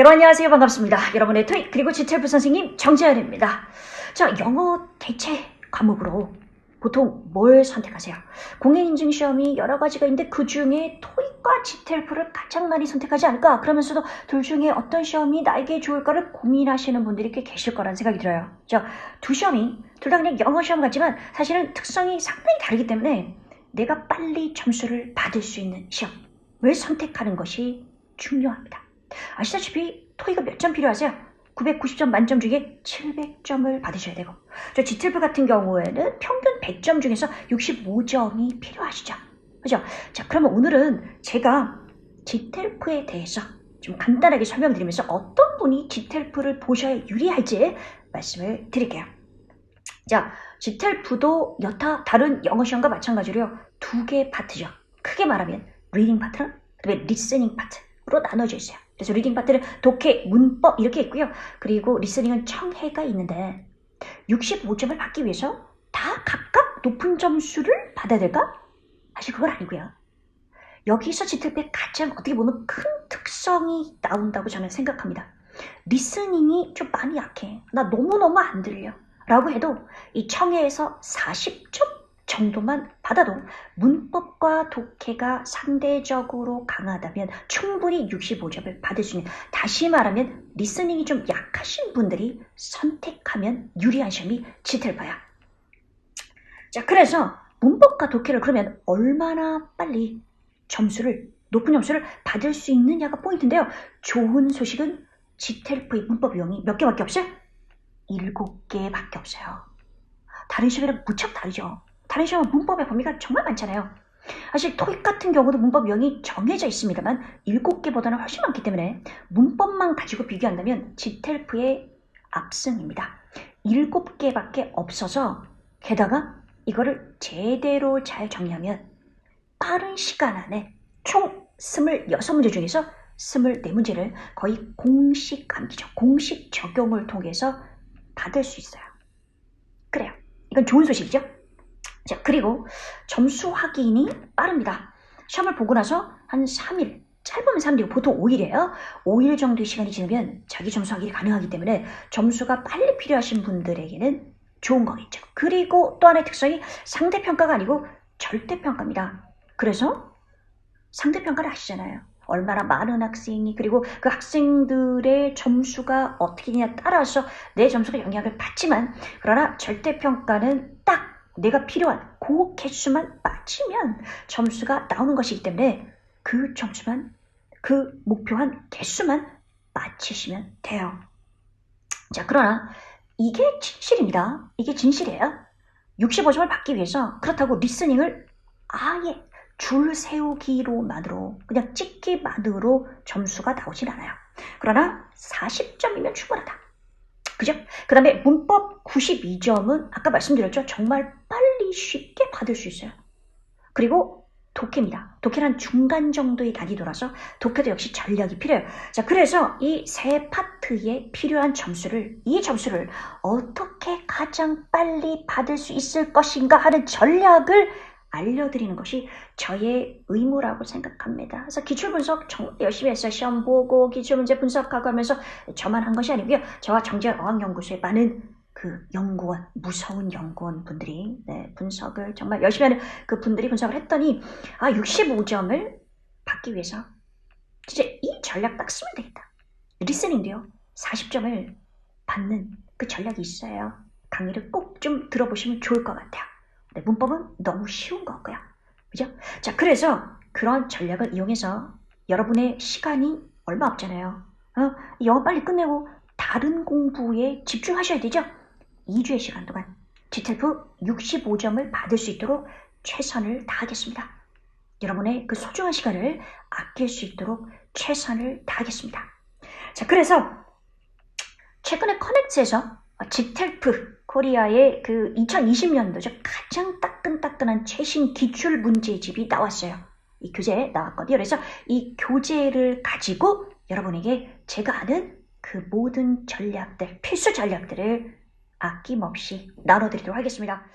여러분 안녕하세요. 반갑습니다. 여러분의 토익 그리고 지텔프 선생님 정재현입니다. 자 영어 대체 과목으로 보통 뭘 선택하세요? 공인인증 시험이 여러 가지가 있는데 그 중에 토익과 지텔프를 가장 많이 선택하지 않을까? 그러면서도 둘 중에 어떤 시험이 나에게 좋을까를 고민하시는 분들이 꽤 계실 거라는 생각이 들어요. 자두 시험이 둘 다 그냥 영어 시험 같지만 사실은 특성이 상당히 다르기 때문에 내가 빨리 점수를 받을 수 있는 시험을 선택하는 것이 중요합니다 아시다시피 토익은 몇 점 필요하세요? 990점 만점 중에 700점을 받으셔야 되고 저 지텔프 같은 경우에는 평균 100점 중에서 65점이 필요하시죠. 그죠? 자 그러면 오늘은 제가 지텔프에 대해서 좀 간단하게 설명드리면서 어떤 분이 지텔프를 보셔야 유리할지 말씀을 드릴게요. 자, 지텔프도 여타 다른 영어 시험과 마찬가지로요. 두 개 파트죠. 크게 말하면 리딩 파트랑 그다음에 리스닝 파트로 나눠져 있어요. 그래서 리딩 파트는 독해, 문법 이렇게 있고요. 그리고 리스닝은 청해가 있는데 65점을 받기 위해서 다 각각 높은 점수를 받아야 될까? 사실 그건 아니고요. 여기서 지틀배 가장 어떻게 보면 큰 특성이 나온다고 저는 생각합니다. 리스닝이 좀 많이 약해. 나 너무너무 안 들려. 라고 해도 이 청해에서 40점 정도만 받아도 문법과 독해가 상대적으로 강하다면 충분히 65점을 받을 수 있는 다시 말하면 리스닝이 좀 약하신 분들이 선택하면 유리한 시험이 지텔바야. 자 그래서 문법과 독해를 그러면 얼마나 빨리 점수를 높은 점수를 받을 수 있느냐가 포인트인데요. 좋은 소식은 지텔프의 문법 유형이 몇 개밖에 없어요? 일곱 개밖에 없어요. 다른 시험이랑 무척 다르죠. 다른 시험은 문법의 범위가 정말 많잖아요. 사실 토익 같은 경우도 문법 유형이 정해져 있습니다만 일곱 개보다는 훨씬 많기 때문에 문법만 가지고 비교한다면 지텔프의 압승입니다. 일곱 개밖에 없어서 게다가 이거를 제대로 잘 정리하면 빠른 시간 안에 총 26문제 중에서 24문제를 거의 공식 암기죠. 공식 적용을 통해서 받을 수 있어요. 그래요. 이건 좋은 소식이죠? 자, 그리고 점수 확인이 빠릅니다. 시험을 보고 나서 한 3일, 짧으면 3일이고 보통 5일이에요. 5일 정도의 시간이 지나면 자기 점수 확인이 가능하기 때문에 점수가 빨리 필요하신 분들에게는 좋은 거겠죠. 그리고 또 하나의 특성이 상대평가가 아니고 절대평가입니다. 그래서 상대평가를 아시잖아요. 얼마나 많은 학생이 그리고 그 학생들의 점수가 어떻게 되냐 따라서 내 점수가 영향을 받지만 그러나 절대평가는 딱 내가 필요한 그 개수만 맞추면 점수가 나오는 것이기 때문에 그 점수만 그 목표한 개수만 맞히시면 돼요. 자 그러나 이게 진실입니다. 이게 진실이에요. 65점을 받기 위해서 그렇다고 리스닝을 아예 줄 세우기로만으로 그냥 찍기만으로 점수가 나오진 않아요. 그러나 40점이면 충분하다. 그죠? 그 다음에 문법 92점은 아까 말씀드렸죠? 정말 빨리 쉽게 받을 수 있어요. 그리고 독해입니다. 독해는 중간 정도의 난이도라서 독해도 역시 전략이 필요해요. 자, 그래서 이 세 파트에 필요한 점수를, 이 점수를 어떻게 가장 빨리 받을 수 있을 것인가 하는 전략을 알려드리는 것이 저의 의무라고 생각합니다. 그래서 기출분석 열심히 했어요. 시험 보고 기출문제 분석하고 하면서 저만 한 것이 아니고요. 저와 정재현 어학연구소의 많은 그 연구원, 무서운 연구원 분들이 네, 분석을 정말 열심히 하는 그 분들이 분석을 했더니 아 65점을 받기 위해서 진짜 이 전략 딱 쓰면 되겠다. 리스닝도요. 40점을 받는 그 전략이 있어요. 강의를 꼭 좀 들어보시면 좋을 것 같아요. 네, 문법은 너무 쉬운 거고요. 그죠? 자, 그래서 그런 전략을 이용해서 여러분의 시간이 얼마 없잖아요. 어? 영어 빨리 끝내고 다른 공부에 집중하셔야 되죠? 2주의 시간 동안 지텔프 65점을 받을 수 있도록 최선을 다하겠습니다. 여러분의 그 소중한 시간을 아낄 수 있도록 최선을 다하겠습니다. 자, 그래서 최근에 커넥트에서 지텔프 코리아의 그 2020년도죠. 가장 따끈따끈한 최신 기출 문제집이 나왔어요. 이 교재 나왔거든요. 그래서 이 교재를 가지고 여러분에게 제가 아는 그 모든 전략들, 필수 전략들을 아낌없이 나눠드리도록 하겠습니다.